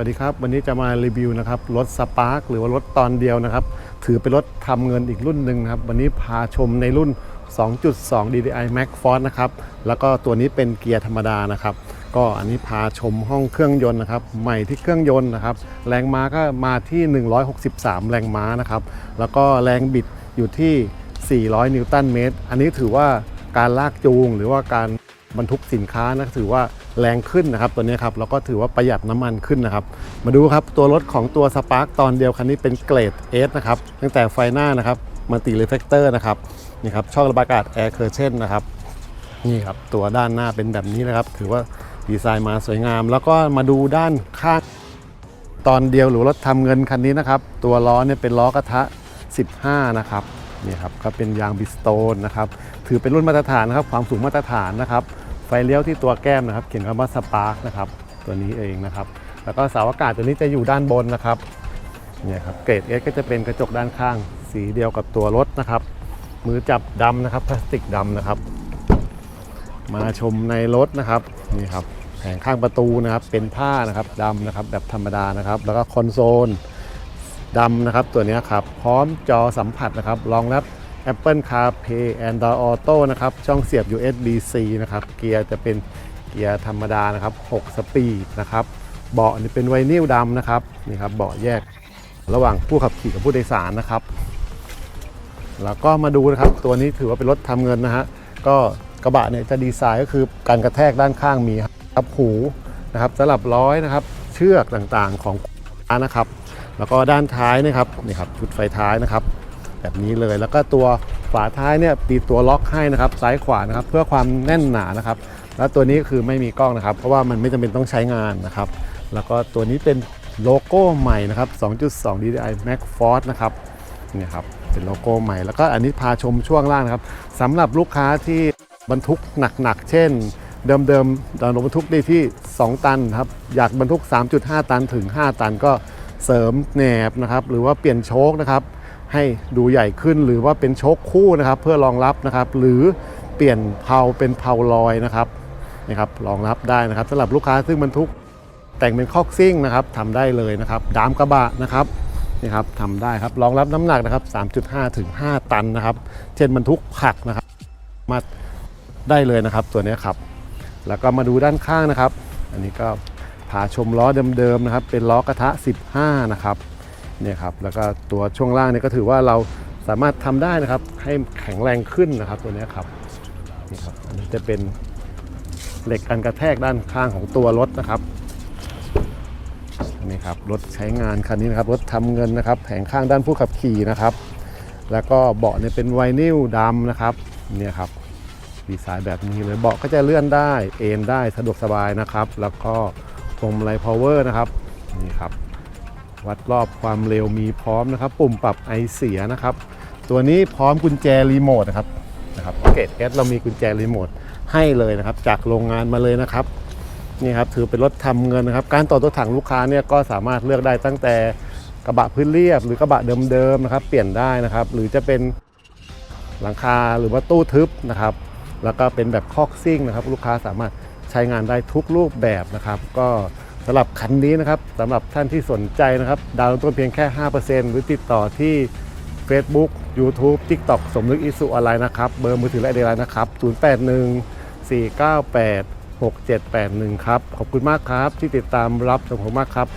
วัสดีครับ วันนี้จะมารีวิวนะครับรถสปาร์คหรือว่ารถตอนเดียวนะครับ ถือเป็นรถทำเงินอีกรุ่นหนึ่งนะครับ วันนี้พาชมในรุ่น 2.2 DDI Max Force นะครับ แล้วก็ตัวนี้เป็นเกียร์ธรรมดานะครับ ก็อันนี้พาชมห้องเครื่องยนต์นะครับ ใหม่ที่เครื่องยนต์นะครับ แรงม้าก็มาที่ 163 แรงม้านะครับ แล้วก็แรงบิดอยู่ที่ 400 นิวตันเมตร อันนี้ถือว่าการลากจูงหรือว่าการบรรทุกสินค้านะถือว่า แรงขึ้นนะครับตัวนี้ครับแล้วก็ถือว่าประหยัดน้ำมันขึ้นนะครับ มาดูครับตัวรถของตัวสปาร์ k ตอนเดียวคันนี้เป็นเกรด S นะครับตั้งแต่ไฟหน้านะครับมัลติเรฟเฟกเตอร์นะครับนี่ครับช่องระบายอากาศแอร์เคอร์เช่นนะครับนี่ครับตัวด้านหน้าเป็นแบบนี้นะครับ ถือว่าดีไซน์มาสวยงาม แล้วก็มาดูด้านข้างตอนเดียวหรือรถทำเงินคันนี้นะครับ ตัวล้อเนี่ยเป็นล้อกระทะ 15 นะครับนี่ครับก็เป็นยางบิสโตนนะครับ ถือเป็นรุ่นมาตรฐานนะครับ ความสูงมาตรฐานนะครับ ไฟเลี้ยวที่ตัวแก้มนะครับ เขียนคำว่าสปาร์กนะครับตัวนี้เองนะครับ แล้วก็เสาอากาศตัวนี้จะอยู่ด้านบนนะครับเนี่ยครับเกรด S ก็จะเป็นกระจกด้านข้าง สีเดียวกับตัวรถนะครับ มือจับดำนะครับพลาสติกดำนะครับ มาชมในรถนะครับนี่ครับแผงข้างประตูนะครับเป็นผ้านะครับดำนะครับแบบธรรมดานะครับ แล้วก็คอนโซลดำนะครับตัวนี้ครับพร้อมจอสัมผัสนะครับรองรับ Apple CarPlay Android Auto นะครับ ช่องเสียบ USB-C นะครับ เกียร์จะเป็นเกียร์ธรรมดานะครับ 6 สปีดนะครับ เบาะนี่เป็นไวนิลดำนะครับ นี่ครับ เบาะแยกระหว่างผู้ขับขี่กับผู้โดยสารนะครับ แล้วก็มาดูนะครับ ตัวนี้ถือว่าเป็นรถทำเงินนะฮะ ก็กระบะเนี่ยจะดีไซน์ก็คือการกระแทกด้านข้างมีครับหูนะครับสลับร้อยนะครับ เชือกต่างๆของร้านะครับ แล้วก็ด้านท้ายนะครับนี่ครับชุดไฟท้ายนะครับ แบบนี้เลย แล้วก็ตัวฝาท้ายเนี่ยมีตัวล็อกให้นะครับซ้ายขวานะครับเพื่อความแน่นหนานะครับ แล้วตัวนี้คือไม่มีกล้องนะครับ เพราะว่ามันไม่จำเป็นต้องใช้งานนะครับ แล้วก็ตัวนี้เป็นโลโก้ใหม่นะครับ 2.2 DDI Max Force นะครับนี่ครับเป็นโลโก้ใหม่ แล้วก็อันนี้พาชมช่วงล่างนะครับสำหรับลูกค้าที่บรรทุกหนักๆ เช่น เดิมๆเราบรรทุกได้ที่ 2 ตันครับอยากบรรทุก 3.5 ตันถึง 5 ตันก็เสริมแหนบนะครับหรือว่าเปลี่ยนโชคนะครับ ให้ดูใหญ่ขึ้นหรือว่าเป็นโชคคู่นะครับเพื่อรองรับนะครับ หรือเปลี่ยนเพาเป็นเพาลอยนะครับนะครับรองรับได้นะครับสำหรับลูกค้าซึ่งบรรทุกแต่งเป็นคอกซิ่งนะครับทำได้เลยนะครับ ดามกระบะนะครับนี่ครับทำได้ครับรองรับน้ำหนักนะครับ 3.5 ถึง 5 ตันนะครับ เช่นบรรทุกผักนะครับ มาได้เลยนะครับตัวนี้ครับ แล้วก็มาดูด้านข้างนะครับ อันนี้ก็พาชมล้อเดิมๆนะครับ เป็นล้อกระทะ 15 นะครับ เนี่ยครับแล้วก็ตัวช่วงล่างเนี่ยก็ถือว่าเราสามารถทำได้นะครับ ให้แข็งแรงขึ้นนะครับตัวนี้ครับนี่ครับอันนี้จะเป็นเหล็กกันกระแทกด้านข้างของตัวรถนะครับนี่ครับรถใช้งานคันนี้นะครับรถทำเงินนะครับแผงข้างด้านผู้ขับขี่นะครับ แล้วก็เบาะเนี่ยเป็นไวนิลดำนะครับเนี่ยครับดีไซน์แบบนี้เลยเบาะก็จะเลื่อนได้เอนได้สะดวกสบายนะครับ แล้วก็พวงมาลัยพาวเวอร์นะครับนี่ครับ วัดรอบความเร็วมีพร้อมนะครับ ปุ่มปรับไอเสียนะครับ ตัวนี้พร้อมกุญแจรีโมทนะครับนะครับเกตเอสเรามีกุญแจรีโมทให้เลยนะครับ จากโรงงานมาเลยนะครับนี่ครับถือเป็นรถทำเงินนะครับ การต่อตัวถังลูกค้าเนี่ยก็สามารถเลือกได้ตั้งแต่กระบะพื้นเรียบ หรือกระบะเดิมๆนะครับ เปลี่ยนได้นะครับ หรือจะเป็นหลังคาหรือว่าตู้ทึบนะครับ แล้วก็เป็นแบบคอกซิ่งนะครับ ลูกค้าสามารถใช้งานได้ทุกรูปแบบนะครับ ก็ สำหรับคันนี้นะครับสำหรับท่านที่สนใจนะครับ ดาวน์ต้นเพียงแค่ 5%หรือติดต่อที่ Facebook YouTube TikTok สมนึกอิสุออนไลน์นะครับ เบอร์มือถือและเดไลน์นะครับ 081 498 6781 ครับ ขอบคุณมากครับที่ติดตามรับชมผมมากครับ